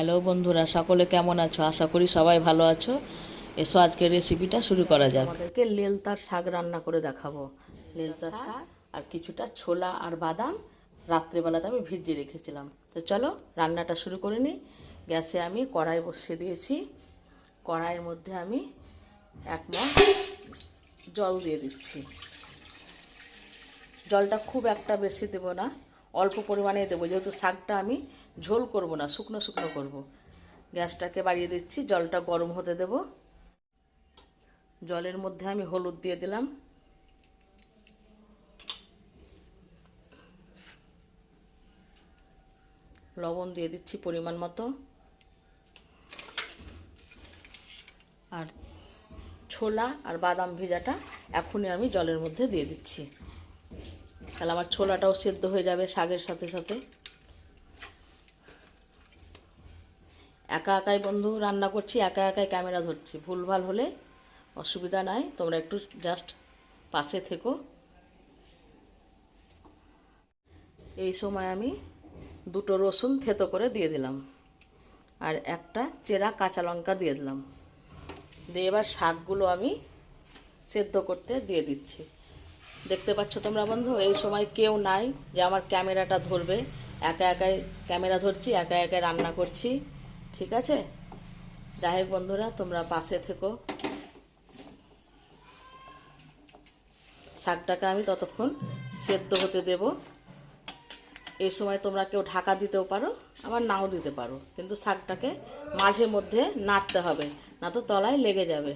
Hello বন্ধুরা সকলে কেমন আছো? আশা করি সবাই ভালো আছো। এসো আজকের রেসিপিটা শুরু করা যাক। আমাদেরকে লেলতার শাক রান্না করে দেখাবো। লেলতার শাক আর কিছুটা ছোলা আর বাদাম রাত্রেবেলাতে আমি ভিজিয়ে রেখেছিলাম। তো চলো রান্নাটা শুরু করে নিই। গ্যাসে আমি কড়াই বসিয়ে দিয়েছি। কড়াইয়ের মধ্যে আমি এক মগ জল দিয়ে দিচ্ছি। জলটা খুব একটা বেশি দেবো না অল্প পরিমাণে দেবো। যেহেতু শাকটা আমি ঝোল করব না, শুকনো শুকনো করব। গ্যাসটাকে বাড়িয়ে দিচ্ছি, জলটা গরম হতে দেব। জলের মধ্যে আমি হলুদ দিয়ে দিলাম। লবণ দিয়ে দিচ্ছি পরিমাণ মতো। আর ছোলা আর বাদাম ভেজাটা এখনই আমি জলের মধ্যে দিয়ে দিচ্ছি। তাহলে আমার ছোলাটাও সেদ্ধ হয়ে যাবে শাকের সাথে সাথে। একা একাই বন্ধু রান্না করছি, একা একাই ক্যামেরা ধরছি। ভুলভাল হলে অসুবিধা নাই, তোমরা একটু জাস্ট পাশে থেকো। এই সময় আমি দুটো রসুন থেতো করে দিয়ে দিলাম আর একটা চেরা কাঁচা লঙ্কা দিয়ে দিলাম। দিয়ে এবার শাকগুলো আমি সেদ্ধ করতে দিয়ে দিচ্ছি। দেখতে পাচ্ছ তোমরা বন্ধু, এই সময় কেউ নাই যে আমার ক্যামেরাটা ধরবে। একা একাই ক্যামেরা ধরছি, একা একাই রান্না করছি। ঠিক আছে? যাই হোক বন্ধুরা, তোমরা পাশে থেকো। শাকটাকে আমি ততক্ষণ সেদ্ধ হতে দেব। এই সময় তোমরা কেউ ঢাকা দিতেও পারো, আবার নাও দিতে পারো। কিন্তু শাকটাকে মাঝে মধ্যে নাড়তে হবে, না তো তলায় লেগে যাবে।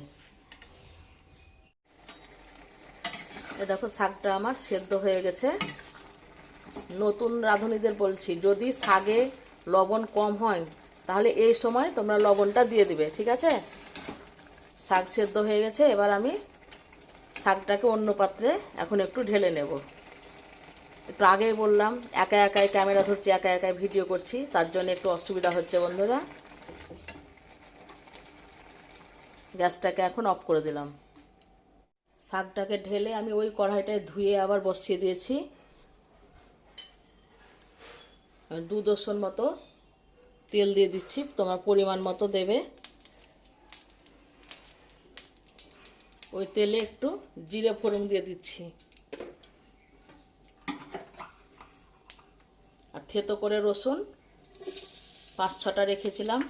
এ দেখো, শাকটা আমার সেদ্ধ হয়ে গেছে। নতুন রাঁধুনিদের বলছি, যদি শাগে লবণ কম হয় তাহলে এই সময় তোমরা লবণটা দিয়ে দিবে, ঠিক আছে? শাক সেদ্ধ হয়ে গেছে, এবার আমি শাকটাকে অন্য পাত্রে এখন একটু ঢেলে নেব। একটু আগেই বললাম, একা একাই ক্যামেরা ধরছি, একা একাই ভিডিও করছি, তার জন্য একটু অসুবিধা হচ্ছে বন্ধুরা। গ্যাসটাকে এখন অফ করে দিলাম। শাকটাকে ঢেলে আমি ওই কড়াইটায় ধুয়ে আবার বসিয়ে দিয়েছি। দু দশন মতো তেল দিয়ে দিচ্ছি, তোমার পরিমাণ মতো দেবে। ওই তেলে একটু জিরে ফোড়ন দিয়ে দিচ্ছি। আর থেতো করে রসুন, পাঁচ ছটা রেখেছিলাম,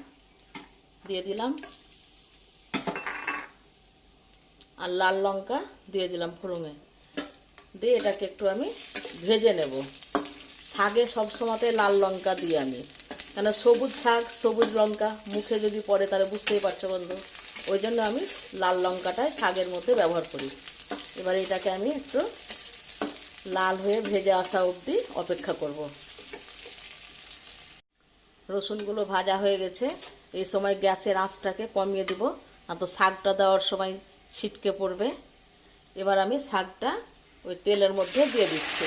দিয়ে দিলাম। আর লাল লঙ্কা দিয়ে দিলাম ফোড়ঙে দিয়ে এটাকে একটু আমি ভেজে নেব। শাকে সবসময়তে লাল লঙ্কা দিই আমি। কেন সবুজ শাক, সবুজ লঙ্কা মুখে যদি পড়ে তাহলে বুঝতেই পারছ বন্ধু। ওই জন্য আমি লাল লঙ্কাটাই শাকের মধ্যে ব্যবহার করি। এবার এটাকে আমি একটু লাল হয়ে ভেজে আসা অবধি অপেক্ষা করব। রসুনগুলো ভাজা হয়ে গেছে। এই সময় গ্যাসের আঁচটাকে কমিয়ে দিব। না তো শাকটা দেওয়ার সময় ছিটকে পড়বে। এবার আমি শাকটা ওই তেলের মধ্যে দিয়ে দিচ্ছি।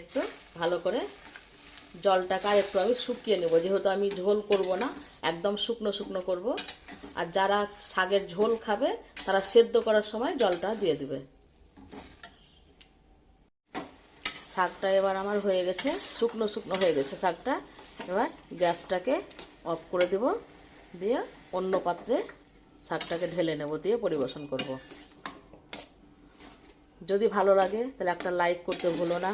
একটু ভালো করে জলটাকে আর একটু আমি শুকিয়ে নেব। যেহেতু আমি ঝোল করব না, একদম শুকনো শুকনো করব। আর যারা শাকের ঝোল খাবে, তারা সেদ্ধ করার সময় জলটা দিয়ে দেবে। শাকটা এবার আমার হয়ে গেছে, শুকনো শুকনো হয়ে গেছে শাকটা। এবার গ্যাসটাকে অফ করে দেব, দিয়ে অন্য পাত্রে শাকটাকে ঢেলে নেব, দিয়ে পরিবেশন করব। যদি ভালো লাগে, তাহলে একটা লাইক করতে ভুলো না।